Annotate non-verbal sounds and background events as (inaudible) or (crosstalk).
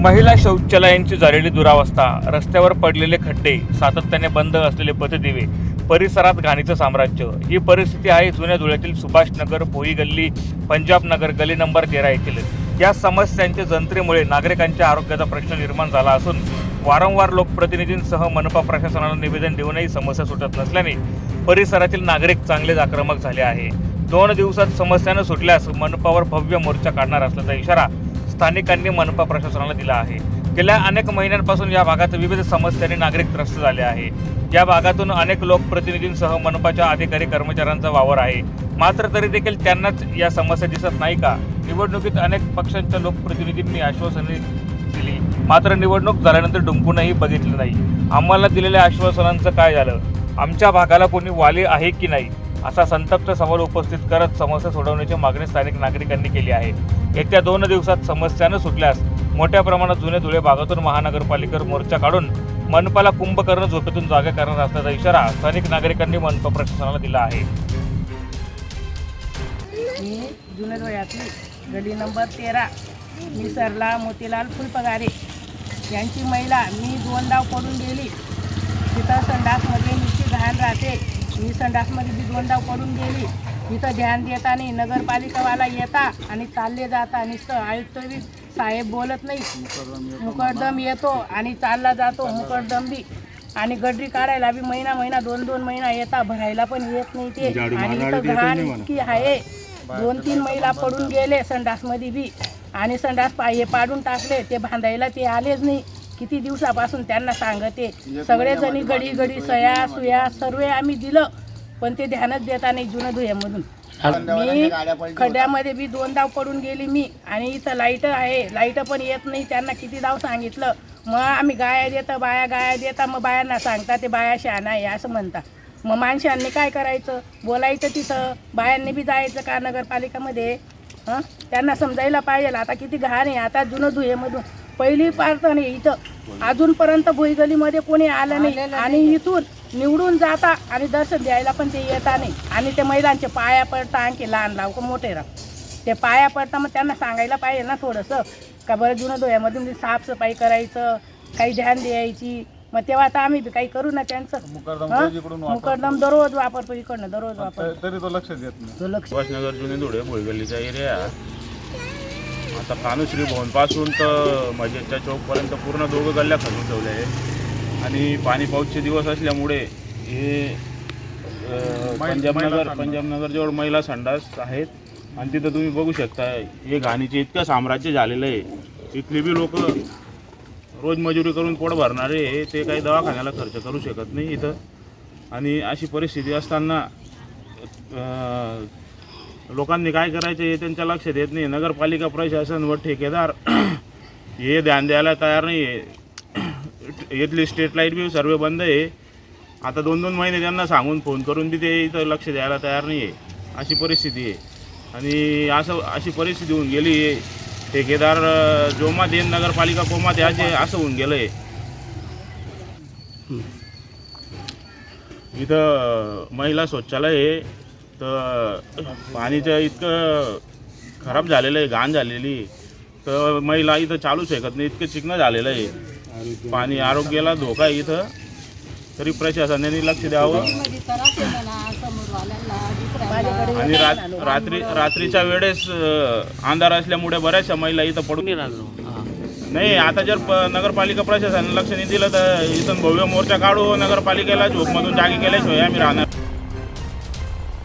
महिला शौचालयांची झालेली दुरावस्था रस्त्यावर पडलेले खड्डे सातत्याने बंद असलेले पथदिवे परिसरात घाणीचं साम्राज्य. ही परिस्थिती आहे जुन्या धुळ्यातील सुभाषनगर भोई गल्ली पंजाब नगर गली नंबर तेरा येथील. या समस्यांच्या जंत्रेमुळे नागरिकांच्या आरोग्याचा प्रश्न निर्माण झाला असून वारंवार लोकप्रतिनिधींसह मनपा प्रशासनाला निवेदन देऊनही समस्या सुटत नसल्याने परिसरातील नागरिक चांगलेच आक्रमक झाले आहे. दोन दिवसात समस्या न सुटल्यास मनपावर भव्य मोर्चा काढणार असल्याचा इशारा स्थानिकांनी मनपा प्रशासनाला दिला आहे. गेल्या अनेक महिन्यांपासून या भागात विविध समस्यांनी नागरिक त्रस्त झाले आहे. या भागातून अनेक लोकप्रतिनिधींसह मनपाच्या अधिकारी कर्मचाऱ्यांचा वावर आहे. मात्र तरी देखील त्यांनाच या समस्या दिसत नाही का? निवडणुकीत अनेक पक्षांच्या लोकप्रतिनिधींनी आश्वासने दिली. मात्र निवडणूक झाल्यानंतर डुंकूनही बघितलं नाही. आम्हाला दिलेल्या आश्वासनांचं काय झालं? आमच्या भागाला कोणी वाली आहे की नाही? असा संतप्त सवाल उपस्थित करत समस्या सोडवण्याची मागणी स्थानिक नागरिकांनी केली आहे. येत्या दोन दिवसात समस्या न सुटल्यास मोठ्या प्रमाणात जुने धुळे भागातून महानगरपालिकेवर मोर्चा काढून मनपाला कुंभकर्ण झोपेतून जागा करणार असल्याचा इशारा स्थानिक नागरिकांनी मनपा प्रशासनाला दिला आहे. मी जुने वयातली गली नंबर तेरा निसरला मोतीलाल फुलपगारे यांची महिला मी दोन डाव पडून गेली. तिथं संडासमध्ये नुसती घाण राहते. मी संडासमध्ये बी दोन डाव पडून गेली. तिथं ध्यान देता नाही नगरपालिकावाला येता आणि चालले जाता. नुसतं आयुक्त बी साहेब बोलत नाही. मुकरदम येतो आणि चालला जातो मुकरदम बी. आणि गडरी काढायला बी महिना महिना दोन दोन महिना येता. भरायला पण येत नाही ते. आणि इथं घाण इतकी आहे. दोन तीन महिला पडून गेले संडासमध्ये बी. आणि संडास पाये पाडून टाकले. ते बांधायला ते आलेच नाही. किती दिवसापासून त्यांना सांगते. सगळेजणी गडी गडी सया सुया सर्व आम्ही दिलं. पण ते ध्यानच देता नाही जुनं धुयामधून. मी खड्ड्यामध्ये बी दोन धाव पडून गेली मी. आणि इथं लाइट आहे. लाइट पण येत नाही. त्यांना किती धाव सांगितलं? मग आम्ही गाया देतं बाया गाया देता. मग बायांना सांगता ते बाया शहाणा आहे असं म्हणता. मग माणसांनी काय करायचं? बोलायचं तिथं. बायांनी बी जायचं का नगरपालिकामध्ये? हं? त्यांना समजायला पाहिजे. आता किती घाण आहे. आता जुनं धुयेमधून. पहिली पार्ट नाही इथं. अजूनपर्यंत भुईगलीमध्ये कोणी आलं नाही. आणि इथून निवडून जाता आणि दर्शन द्यायला पण ते येता नाही. आणि ते महिलांचे पाया पडता आणखी लहान लाव का मोठे राव ते पाया पडता मग त्यांना सांगायला पाहिजे ना थोडंसं. का बरं जुनं डोळ्यामधून साफसफाई करायचं काही ध्यान द्यायची. मग तेव्हा आता आम्ही काही करू ना त्यांचं. मुकरदम? रोज इकडून वापरतो. मुकरदम दररोज वापरतो इकडनं दररोज वापरतो. तरी तो लक्ष देत नाही. तो लक्ष सुभाषनगर जुने धुळे एरिया. आता कानुश्री भवनपासून तर मजेच्या चौकपर्यंत पूर्ण दोघं गल्ल्या खचून ठेवल्या आहे आणि पाणी पाऊसचे दिवस असल्यामुळे हे पंजाबनगर पंजाबनगरजवळ महिला संडास आहेत. आणि तिथं तुम्ही बघू शकता हे घाणीचे इतकं साम्राज्य झालेलं आहे. इथली बी लोक रोज मजुरी करून पोट भरणारे आहे, ते काही दवाखान्याला खर्च करू शकत नाही इथं. आणि अशी परिस्थिती असताना लोकांनी काय करायचं हे त्यांच्या लक्षात येत नाही. नगरपालिका प्रशासन व ठेकेदार (clears throat) हे ध्यान द्यायला तयार नाही आहे. (clears throat) इथली स्ट्रीट लाइट बी सर्व बंद आहे. आता दोन दोन महिने त्यांना सांगून फोन करून बी ते इथं लक्ष द्यायला तयार नाही आहे. अशी परिस्थिती आहे. आणि असं अशी परिस्थिती होऊन गेली आहे. ठेकेदार जोमा देन नगरपालिका कोमा ते असे असं होऊन गेलं आहे. इथं महिला शौचालय आहे. तर पाणीचं इतकं खराब झालेलं आहे घाण झालेली तर महिला इथं चालू शकत नाही इतकं चिकनं झालेलं आहे. पाणी आरोग्याला धोका आहे इथं. तरी प्रशासनाने लक्ष द्यावं. आणि रात्री रात्रीच्या वेळेस अंधार असल्यामुळे बऱ्याचशा महिला इथं पडून नाही आता जर प- नगरपालिका प्रशासनाने लक्ष नाही दिलं तर इथून भव्य मोर्चा काढू नगरपालिकेला झोपमधून जागी केल्याशिवाय आम्ही राहणार.